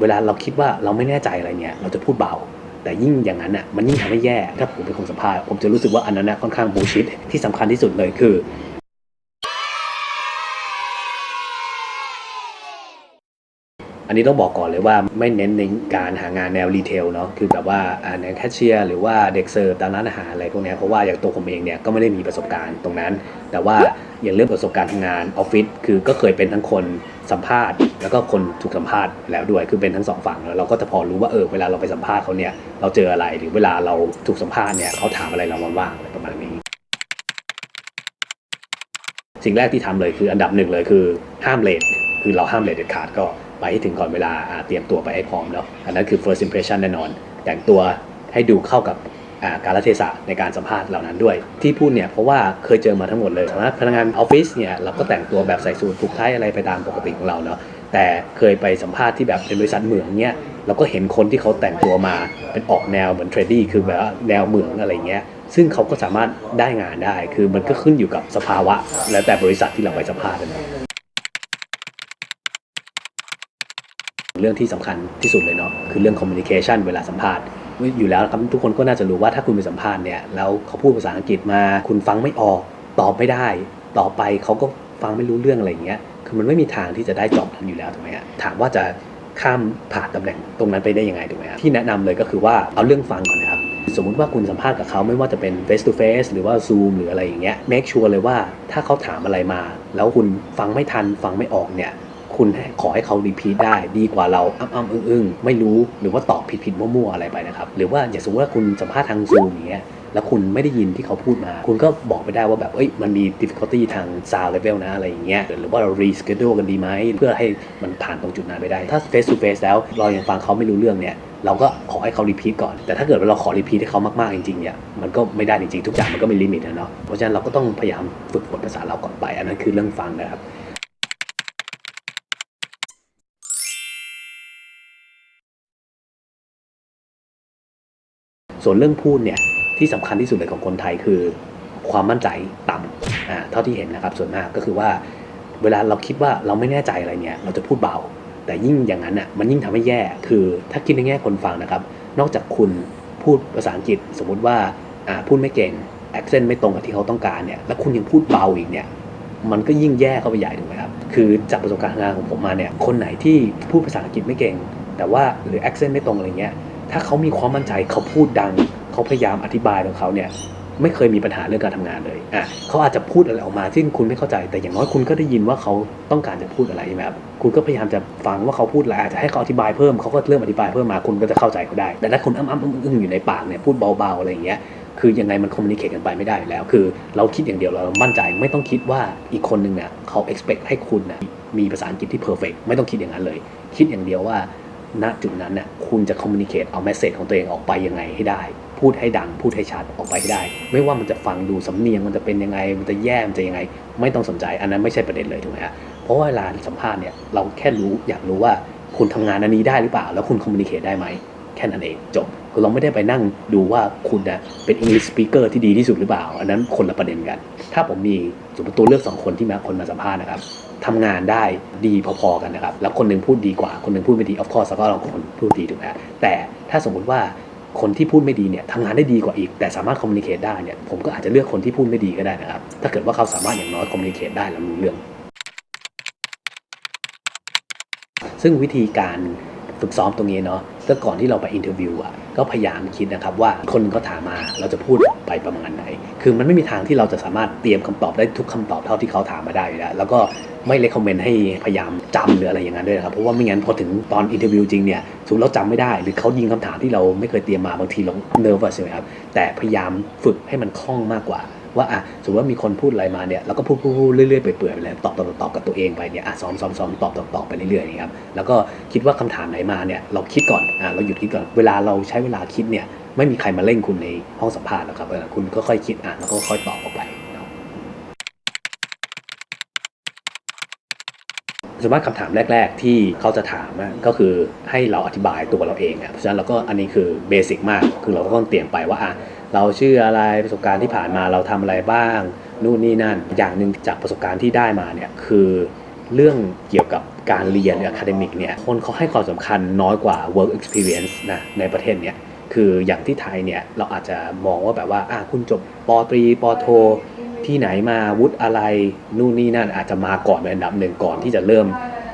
เวลาเราคิดว่าเราไม่แน่ใจอะไรเนี่ย เราจะพูดเบา แต่ยิ่งอย่างนั้นอะมันยิ่งทำให้แย่ ถ้าผมเป็นคนสัมภาษณ์ผมจะรู้สึกว่าอันนั้นนะค่อนข้างบูชิดที่สำคัญที่สุดเลยคือ อันนี้ต้องบอกก่อนเลยว่าไม่เน้นในการหางานแนวรีเทลเนาะคือแบบว่าอ่านแคชเชียร์หรือว่าเด็กเสิร์ฟตามร้านอาหารอะไรพวกนี้เพราะว่าอย่างตัวผมเองเนี่ยก็ไม่ได้มีประสบการณ์ตรงนั้น แต่ว่าอย่างเรื่องประสบการณ์ทำงานออฟฟิศคือก็เคยเป็นทั้งคนสัมภาษณ์ แล้วก็คนถูกสัมภาษณ์แล้วด้วยคือเป็นทั้งสองฝั่งแล้วเราก็จะพอรู้ว่าเออเวลาเราไปสัมภาษณ์เขาเนี่ยเราเจออะไรหรือเวลาเราถูกสัมภาษณ์เนี่ยเขาถามอะไรเราบ้างอะไรประมาณนี้สิ่งแรกที่ทำเลยคืออันดับหนึ่งเลยคือห้ามเลทคือเราห้ามเลทเด็ดขาดก็ ไปให้ถึงก่อนเวลาเตรียมตัวไปให้พร้อมเนาะอันนั้นคือ first impression แน่นอน แต่งตัวให้ดูเข้ากับการละเทศะในการสัมภาษณ์เหล่านั้นด้วย ที่พูดเนี่ยเพราะว่าเคยเจอมาทั้งหมดเลยสำหรับพนักงานออฟฟิศเนี่ยเราก็แต่งตัวแบบใส่สูทผูกไทยอะไรไปตามปกติของเราเนาะแต่เคยไปสัมภาษณ์ที่แบบเป็นบริษัทเหมืองเนี่ยเราก็เห็นคนที่เขาแต่งตัวมาเป็นออกแนวเหมือนเทรดดี้คือแบบว่าแนวเหมืองอะไรเงี้ยซึ่งเขาก็สามารถได้งานได้ คือมันก็ขึ้นอยู่กับสภาวะ แล้วแต่บริษัทที่เราไปสัมภาษณ์นะ เรื่องที่สำคัญที่สุดเลยเนาะคือเรื่อง communication เวลาสัมภาษณ์อยู่แล้วครับทุกคนก็น่าจะรู้ว่าถ้าคุณไปสัมภาษณ์เนี่ยแล้วเขาพูดภาษาอังกฤษมาคุณฟังไม่ออก ตอบไม่ได้ ต่อไปเขาก็ฟังไม่รู้เรื่องอะไรอย่างเงี้ยคือมันไม่มีทางที่จะได้จอบนั้นอยู่แล้วถูกไหมฮะถามว่าจะข้ามผ่านตำแหน่งตรงนั้นไปได้ยังไงถูกไหมฮะที่แนะนำเลยก็คือว่าเอาเรื่องฟังก่อนนะครับ สมมุติว่าคุณสัมภาษณ์กับเขาไม่ว่าจะเป็น face to face หรือว่า zoom หรืออะไรอย่างเงี้ย make sure เลยว่าถ้าเขาถามอะไรมา แล้วคุณฟังไม่ทันฟังไม่ออกเนี่ย คุณขอให้เขา repeat ได้ดีกว่าเราอ้ำอ้ำอึ้งอึ้งไม่รู้หรือว่าตอบผิดผิดมั่วๆอะไรไปนะครับหรือว่าอย่างสมมติว่าคุณสัมภาษณ์ทาง zoom อย่างเงี้ยแล้วคุณไม่ได้ยินที่เขาพูดมา คุณก็บอกไปได้ว่าแบบเอ้ยมันมี difficulty ทาง sound level นะอะไรอย่างเงี้ยหรือว่าเรา reschedule กันดีไหม เพื่อให้มันผ่านตรงจุดนั้นไปได้ ถ้า face to face แล้วเรายังฟังเขาไม่รู้เรื่องเนี่ยเราก็ขอให้เขา repeat ก่อน แต่ถ้าเกิดว่าเราขอ repeat ให้เขามาก ๆ จริง ๆ เนี่ย มันก็ไม่ได้จริง ๆ ทุกอย่างมันก็มีลิมิตนะเนาะ เพราะฉะนั้นเราก็ต้องพยายามฝึกฝนภาษาเราก่อนไป อันนั้นคือเรื่องฟังนะครับ ส่วนเรื่องพูดเนี่ยที่สำคัญที่สุดเลยของคนไทยคือความมั่นใจต่ำอ่าเท่าที่เห็นนะครับส่วนมากก็คือว่า เวลาเราคิดว่าเราไม่แน่ใจอะไรเนี่ย เราจะพูดเบา แต่ยิ่งอย่างนั้นอะมันยิ่งทำให้แย่คือถ้าคิดในแง่คนฟังนะครับ นอกจากคุณพูดภาษาอังกฤษ สมมุติว่าอ่าพูดไม่เก่งแอคเซนต์ไม่ตรงกับที่เขาต้องการเนี่ยแล้วคุณยังพูดเบาอีกเนี่ยมันก็ยิ่งแย่เข้าไปใหญ่ถูกไหมครับคือจากประสบการณ์งานของผมมาเนี่ยคนไหนที่พูดภาษาอังกฤษไม่เก่ง แต่ว่าหรือ accent ไม่ตรงอะไรเงี้ย ถ้าเขามีความมั่นใจเขาพูดดัง เขาพยายามอธิบายของเขาเนี่ยไม่เคยมีปัญหาเรื่องการทำงานเลยอะเขาอาจจะพูดอะไรออกมาที่คุณไม่เข้าใจ แต่อย่างน้อยคุณก็ได้ยินว่าเขาต้องการจะพูดอะไรใช่ไหมครับ คุณก็พยายามจะฟังว่าเขาพูดอะไร อาจจะให้เขาอธิบายเพิ่ม เขาก็เริ่มอธิบายเพิ่มมา คุณก็จะเข้าใจเขาได้ แต่ถ้าคุณอ้ำอ้ำอึ้งอึ้งอยู่ในปากเนี่ย พูดเบาๆอะไรอย่างเงี้ย คือยังไงมันคอมมิ n นิเค e กันไปไม่ได้อยู่แล้ว คือ เราคิดอย่างเดียวเรามั่นใจ ไม่ต้องคิดว่าอีกคนหนึ่งเนี่ยเขา expect ให้คุณนะมีภาษาอังกฤษที่ perfect ไม่ต้องคิดอย่างนั้นเลย คิดอย่างเดียวว่า ณจุดนั้นน่ะคุณจะคอมมิ n นิเค e เอา message ของตัวเองออกไปยังไงให้ได้ พูดให้ดัง พูดให้ชัดออกไปให้ได้ ไม่ว่ามันจะฟังดูสำเนียงมันจะเป็นยังไง มันจะแย่มันจะยังไง ไม่ต้องสนใจอันนั้นไม่ใช่ประเด็นเลยถูกไหมฮะเพราะว่าเวลาสัมภาษณ์เนี่ยเราแค่รู้อยากรู้ว่าคุณทำงานอันนี้ได้หรือเปล่า แล้วคุณคอมมิ n นิเค e ได้ไหมแค่นั้นเองจบคือเราไม่ได้ไปนั่งดูว่าคุณนะเป็น English speaker ที่ดีที่สุดหรือเปล่า อันนั้นคนละประเด็นกัน ถ้าผมมีสมมติตัวเลือกสองคนที่มาคนมาสัมภาษณ์นะครับ ทำงานได้ดีพอๆกันนะครับ แล้วคนหนึงพูดดีกว่า คนหนึงพูดไม่ดี of course แล้วก็เราคนพูดดีถูกไหมแต่ถ้าสมมุติว่าคนที่พูดไม่ดีเนี่ยทำงานได้ดีกว่าอีก แต่สามารถ communicate ได้เนี่ยผมก็อาจจะเลือกคนที่พูดไม่ดีก็ได้นะครับ ถ้าเกิดว่าเขาสามารถอย่างน้อย communicate ได้แล้วรู้เรื่อง ซึ่งวิธีการฝึกซ้อมตรงนี้เนาะก็ก่อนที่เราไปอินเทอร์วิวอะก็พยายามคิดนะครับว่าคนก็ถามมาเราจะพูดไปประมาณไหน คือมันไม่มีทางที่เราจะสามารถเตรียมคำตอบได้ทุกคำตอบเท่าที่เขาถามมาได้อยู่แล้วแล้วก็ ไม่เลคคอมเมนต์ให้พยายามจำหรืออะไรอย่างนั้นด้วยนะครับเพราะว่าไม่งั้นพอถึงตอนอินเทอร์วิวจริงเนี่ยสมมติเราจำไม่ได้ หรือเขายิงคำถามที่เราไม่เคยเตรียมมาบางทีเราเนิร์ฟใช่ไหมครับแต่พยายามฝึกให้มันคล่องมากกว่าว่าอะสมมติว่ามีคนพูดอะไรมาเนี่ยเราก็พูดพูดเรื่อยๆไปเปื่อยๆไปเลยตอบตอบตอบกับตัวเองไปเนี่ยอะซ้อมซ้อมซ้อมตอบตอบตอบไปเรื่อยๆอย่ครับแล้วก็คิดว่าคำถามไหนมาเนี่ยเราคิดก่อนอะเราหยุดคิดก่อนเวลาเราใช้เวลาคิดเนี่ยไม่มีใครมาเร่งคุณในห้องสัมภาษณ์หรอกครับคุณก็ค่อยคิดอะแล้วก็ค่อยตอบออกไปเนาะ ส่วนมากคำถามแรก ๆ ที่เขาจะถามก็คือให้เราอธิบายตัวเราเองเพราะฉะนั้นเราก็อันนี้คือเบสิกมาก คือเราก็ต้องเตรียมไปว่าอะเราชื่ออะไรประสบการณ์ที่ผ่านมาเราทำอะไรบ้าง นู่นนี่นั่น อย่างหนึ่งจากประสบการณ์ที่ได้มาเนี่ยคือเรื่องเกี่ยวกับการเรียนหรือ academic เนี่ยคนเขาให้ความสำคัญน้อยกว่า work experience นะในประเทศเนี้ยคืออย่างที่ไทยเนี่ยเราอาจจะมองว่าแบบว่าอะคุณจบปตรีปโท ที่ไหนมาวุฒิอะไรนู่นนี่นั่นอาจจะมาก่อนเป็นอันดับหนึ่งก่อนที่จะเริ่ม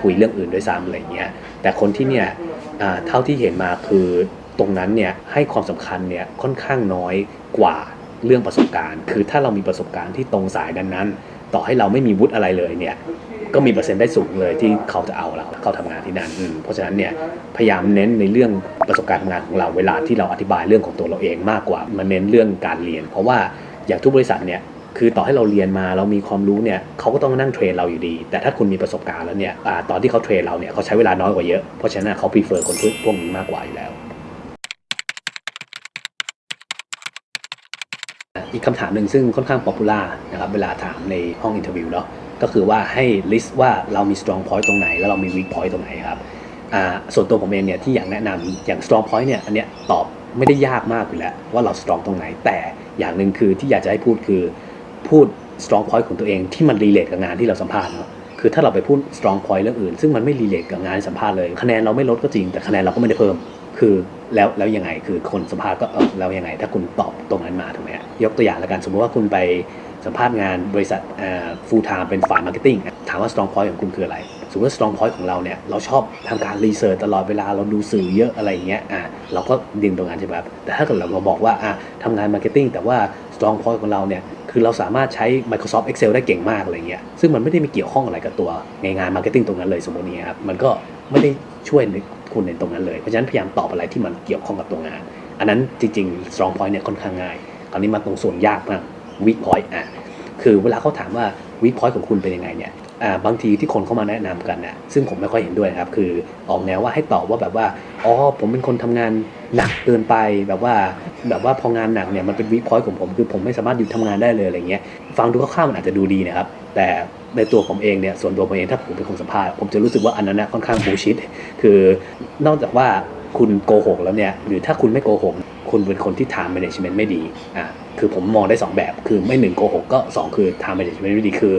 คุยเรื่องอื่นด้วยซ้ำอะไรเงี้ยแต่คนที่เนี่ยเท่าที่เห็นมาคือตรงนั้นเนี่ยให้ความสำคัญเนี่ยค่อนข้างน้อยกว่าเรื่องประสบการณ์ คือถ้าเรามีประสบการณ์ที่ตรงสายดังนั้น ต่อให้เราไม่มีวุฒิอะไรเลยเนี่ยก็มีเปอร์เซ็นต์ได้สูงเลยที่เขาจะเอาเราเข้าทำงานที่นั่นเพราะฉะนั้นเนี่ยพยายามเน้นในเรื่องประสบการณ์ทำงานของเราเวลาที่เราอธิบายเรื่องของตัวเราเองมากกว่ามาเน้นเรื่องการเรียน เพราะว่าอย่างทุกบริษัทเนี่ย คือต่อให้เราเรียนมาเรามีความรู้เนี่ยเขาก็ต้องนั่งเทรนเราอยู่ดี แต่ถ้าคุณมีประสบการณ์แล้วเนี่ยอตอนที่เขาเทรนเราเนี่ยเขาใช้เวลาน้อยกว่าเยอะ เพราะฉะนั้นเขา prefer คนพวกนี้มากกว่าอยู่แล้ว อีกคำถามหนึ่งซึ่งค่อนข้างป๊อปปูล่านะครับเวลาถามในห้องอินเทอร์วิวเนาะก็คือว่าให้ list ว่าเรามี strong point ตรงไหน แล้วเรามี weak point ตรงไหนครับส่วนตัวผมเองเนี่ยที่อยากแนะนำอย่าง strong point เนี่ยอันเนี้ยตอบไม่ได้ยากมากอยู่แล้วว่าเรา strong ตรงไหนแต่อย่างหนึ่งคือที่อยากจะให้พูดคือ พูด strong point ของตัวเองที่มัน relate กับงานที่เราสัมภาษณ์เนาะคือถ้าเราไปพูด strong point เรื่องอื่น ซึ่งมันไม่ relate กับงานสัมภาษณ์เลย คะแนนเราไม่ลดก็จริงแต่คะแนนเราก็ไม่ได้เพิ่ม คือแล้วแล้วยังไงคือคนสัมภาษณ์ก็เออแล้วยังไง ถ้าคุณตอบตรงนั้นมาถูกไหมฮะยกตัวอย่างล้วกันสมมติว่าคุณไปสัมภาษณ์งานบริษัทอ่า full time เป็นฝ่าย marketing ถามว่า strong point ของคุณคืออะไรสมมติว่า strong point ของเราเนี่ยเราชอบทำการรีเสิร์ชตลอดเวลาเราดูสื่อเยอะอะไรอย่างเงี้ยอะเราก็ดึงตรงนั้นใช่ไหมครับแต่ถ้าเกิดเรามาบอกว่าอะทำงาน marketing แต่ว่า strong point ของเราเนี่ยคือเราสามารถใช้ Microsoft Excel ได้เก่งมากอะไรเงี้ยซึ่งมันไม่ได้มีเกี่ยวข้องอะไรกับตัวในงาน marketing ตรงนั้นเลยสมมตินี้ครับมันก็ไม่ได้ช่วยในคุณในตรงนั้นเลย เพราะฉะนั้นพยายามตอบอะไรที่มันเกี่ยวข้องกับตัวงาน อันนั้นจริงๆ strong point เนี่ยค่อนข้างง่ายคราวนี้มาตรงส่วนยากมาก weak point อะคือเวลาเขาถามว่า weak point ของคุณเป็นยังไงเนี่ย บางทีที่คนเข้ามาแนะนำกันนะซึ่งผมไม่ค่อยเห็นด้วยนะครับ คือออกแนวว่าให้ตอบว่าแบบว่าอ๋อผมเป็นคนทำงานหนักเกินไปแบบว่า แบบว่าพองานหนักเนี่ยมันเป็น weak point ของผมคือผมไม่สามารถหยุดทำงานได้เลยอะไรเงี้ยฟังดูคร่าวๆมันอาจจะดูดีนะครับ แต่ในตัวผมเองเนี่ยส่วนตัวผมเองถ้าผมเป็นคนสัมภาษณ์ผมจะรู้สึกว่าอันนั้นนะค่อนข้าง bullshit คือนอกจากว่าคุณโกหกแล้วเนี่ยหรือถ้าคุณไม่โกหกคุณเป็นคนที่ time management ไม่ดีอะคือผมมองได้ 2 แบบคือไม่หนึ่งโกหกก็ 2 คือ time management ไม่ดีคือ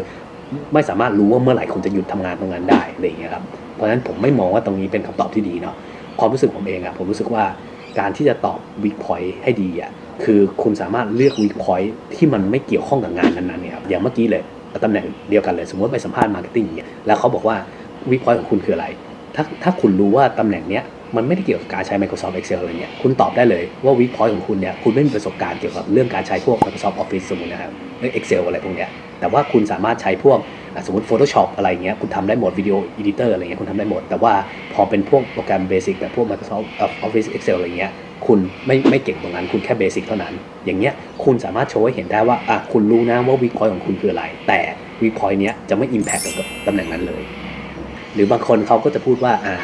ไม่สามารถรู้ว่าเมื่อไหร่คุณจะหยุดทำงานตรงนั้นได้อะไรอย่างเงี้ยครับเพราะฉะนั้นผมไม่มองว่าตรงนี้เป็นคำตอบที่ดีเนาะความรู้สึกผมเองอะผมรู้สึกว่าการที่จะตอบ weak point ให้ดีอะคือคุณสามารถเลือก weak point ที่มันไม่เกี่ยวข้องกับงานนั้นๆเนี่ยครับอย่างเมื่อกี้เลยตำแหน่งเดียวกันเลย สมมติไปสัมภาษณ์ marketing อย่างเงี้ยแล้วเขาบอกว่า weak point ของคุณคืออะไร ถ้าถ้าคุณรู้ว่าตำแหน่งเนี้ยมันไม่ได้เกี่ยวกับการใช้ Microsoft Excel อะไรเงี้ยคุณตอบได้เลยว่า weak point ของคุณเนี่ยคุณไม่มีประสบการณ์เกี่ยวกับเรื่องการใช้พวก Microsoft Office สมมตินะครับหรือ Excel อะไรพวกเนี้ย แต่ว่าคุณสามารถใช้พวกสมมติ Photoshop อะไรเงี้ยคุณทำได้หมดวิดีโอ Editor อะไรเงี้ยคุณทำได้หมด แต่ว่าพอเป็นพวกโปรแกรมเบสิกแบบพวก Microsoft Office Excel อะไรเงี้ยคุณไม่ไม่เก่งตรงนั้น คุณแค่เบสิกเท่านั้น อย่างเงี้ยคุณสามารถโชว์ให้เห็นได้ว่าอะคุณรู้นะว่า weak point ของคุณคืออะไร แต่ weak point เนี้ยจะไม่ impact กับตำแหน่งนั้นเลย หรือบางคนเขาก็จะพูดว่าอ่า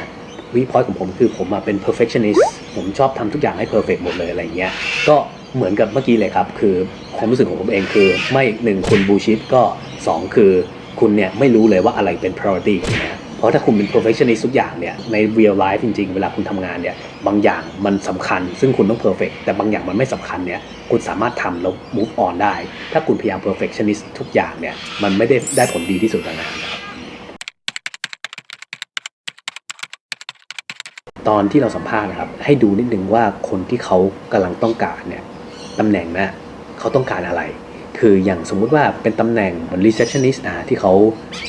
วีพอยของผมคือผมมาเป็น perfectionist ผมชอบทำทุกอย่างให้ perfect หมดเลยอะไรเงี้ยก็ เหมือนกับเมื่อกี้เลยครับ คือความรู้สึกของผมเองคือ ไม่หนึ่งคุณบูชิดก็สองคือคุณเนี่ยไม่รู้เลยว่าอะไรเป็น priority นะเพราะถ้าคุณเป็น perfectionist ทุกอย่างเนี่ยใน real life จริง ๆ เวลาคุณทำงานเนี่ยบางอย่างมันสำคัญ ซึ่งคุณต้อง perfect แต่บางอย่างมันไม่สำคัญเนี่ยคุณสามารถทำแล้ว move on ได้ ถ้าคุณพยายาม perfectionist ทุกอย่างเนี่ยมันไม่ได้ได้ผลดีที่สุดงานะครับตอนที่เราสัมภาษณ์นะครับให้ดูนิดนึงว่าคนที่เขากำลังต้องการเนี่ย ตำแหน่งนะเขาต้องการอะไร คืออย่างสมมุติว่าเป็นตำแหน่งเหมือน receptionist อะที่เขา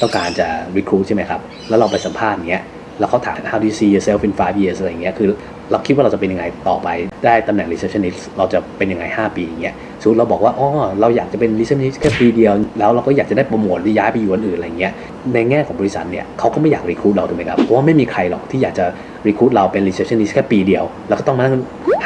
ต้องการจะ recruit ใช่ไหมครับ แล้วเราไปสัมภาษณ์เงี้ยแล้วเขาถาม how do you see yourself in five years อะไรเงี้ย คือเราคิดว่าเราจะเป็นยังไงต่อไป ได้ตำแหน่ง receptionist เราจะเป็นยังไง 5 ปีอย่างเงี้ยสมมติเราบอกว่า อ๋อ เราอยากจะเป็น receptionist แค่ปีเดียว แล้วเราก็อยากจะได้โปรโมทหรือย้ายไปอยู่อันอื่นอะไรเงี้ย ในแง่ของบริษัทเนี่ยเขาก็ไม่อยาก recruit เราถูกไหมครับ เพราะว่าไม่มีใครหรอกที่อยากจะ recruit เราเป็น receptionist แค่ปีเดียว แล้วก็ต้องมา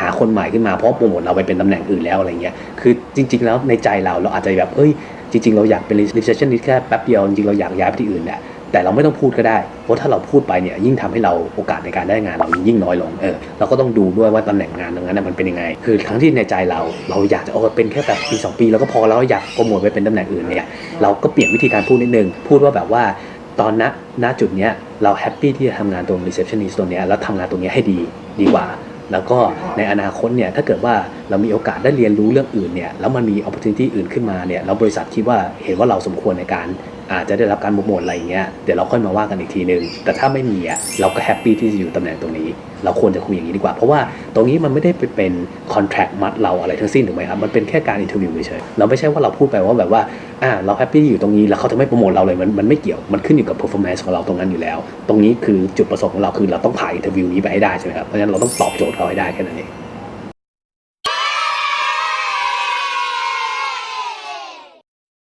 หาคนใหม่ขึ้นมาเพราะโปรโมทเราไปเป็นตำแหน่งอื่นแล้วอะไรเงี้ยคือจริง ๆ แล้วในใจเราเราอาจจะแบบเอ้ยจริง ๆ เราอยากเป็น receptionist แค่แป๊บเดียวจริงๆเราอยากย้ายไปที่อื่นแหละแต่เราไม่ต้องพูดก็ได้ เพราะถ้าเราพูดไปเนี่ยยิ่งทำให้เราโอกาสในการได้งานเรายิ่งน้อยลง เออ เราก็ต้องดูด้วยว่าตำแหน่งงานตรงนั้นมันเป็นยังไง คือทั้งที่ในใจเรา เราอยากจะโอ้เป็นแค่แบบปีสองปี แล้วก็พอแล้วอยากโปรโมทไปเป็นตำแหน่งอื่นเนี่ย เราก็เปลี่ยนวิธีการพูดนิดนึง พูดว่าแบบว่าตอนณณจุดเนี้ยเราแฮปปี้ที่จะทำงานตรง receptionist ตัวเนี้ยแล้วทำงานตรงเนี้ยให้ดีดีกว่า แล้วก็ในอนาคตเนี่ยถ้าเกิดว่าเรามีโอกาสได้เรียนรู้เรื่องอื่นเนี่ยแล้วมันมีโอกาสอื่นขึ้นมาเนี่ยแล้วบริษัทคิดว่าเห็นว่าเราสมควรในการ อาจจะได้รับการโปรโมทอะไรอย่างเงี้ยเดี๋ยวเราค่อยมาว่ากันอีกทีนึง แต่ถ้าไม่มีอะเราก็แฮปปี้ที่จะอยู่ตำแหน่งตรงนี้ เราควรจะคุยอย่างนี้ดีกว่า เพราะว่าตรงนี้มันไม่ได้ไปเป็นคอนแท c t มัดเราอะไรทั้งสิ้นถูกไหมครับมันเป็นแค่การอินเทอร์วิวเฉยๆเราไม่ใช่ว่าเราพูดไปว่าแบบว่าอ่าเราแฮปปี้อยู่ตรงนี้แล้วเขาจะไม่โปรโมทเราเลยมันมันไม่เกี่ยวมันขึ้นอยู่กับ performance ของเราตรงนั้นอยู่แล้ว ตรงนี้คือจุดประสงค์ของเราคือเราต้องผ่านอินเทอร์วิวนี้ไปให้ได้ใช่ไหมครับเพราะฉะนั้นเราต้องตอบโจทย์เขาให้ได้แค่นั้นเอง